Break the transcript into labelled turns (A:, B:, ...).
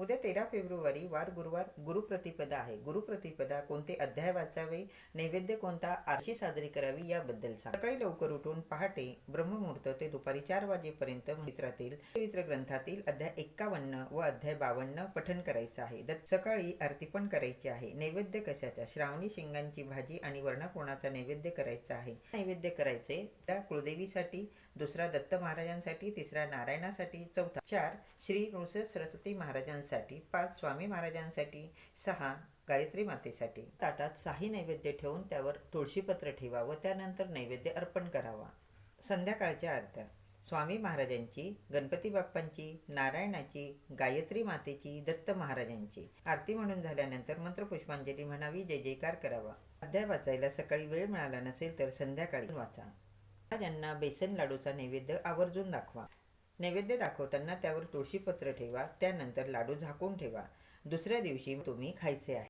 A: उद्या तेरा फेब्रुवारी वार गुरुवार गुरुप्रतिपदा आहे. गुरुप्रतिपदा कोणते अध्याय वाचावे नैवेद्य कोणता आरशी साजरी करावी याबद्दल सांग. सकाळी लवकर उठून पहाटे ब्रह्ममुहूर्त ते दुपारी चार वाजेपर्यंत मित्रातील पवित्र ग्रंथातील अध्याय एक्कावन्न व अध्याय बावन्न पठण करायचं आहे. दत्त सकाळी आरती पण करायची आहे. नैवेद्य कशाचा? श्रावणी शेंगांची भाजी आणि वर्णपूर्णाचा नैवेद्य करायचा आहे. नैवेद्य करायचे त्या कुळदेवीसाठी दुसरा दत्त महाराजांसाठी तिसरा नारायणासाठी चौथा चार श्री नृसिंह सरस्वती महाराजांसाठी पाच स्वामी महाराजांसाठी सहा गायत्री मातेसाठी. ताटात साही नैवेद्य ठेवून त्यावर तुळशीपत्र ठेवा व त्यानंतर नैवेद्य अर्पण करावा. संध्याकाळच्या आरत्या. स्वामी महाराजांची गणपती बाप्पांची नारायणाची गायत्री मातेची दत्त महाराजांची. आरती म्हणून झाल्यानंतर मंत्रपुष्पांजली म्हणावी जय जयकार करावा. अध्याय वाचायला सकाळी वेळ मिळाला नसेल तर संध्याकाळी वाचा. महाराजांना बेसन लाडूचा नैवेद्य आवर्जून दाखवा. नैवेद्य दाखवताना त्यावर तुळशीपत्र ठेवा त्यानंतर लाडू झाकून ठेवा. दुसऱ्या दिवशी तुम्ही खायचे आहे.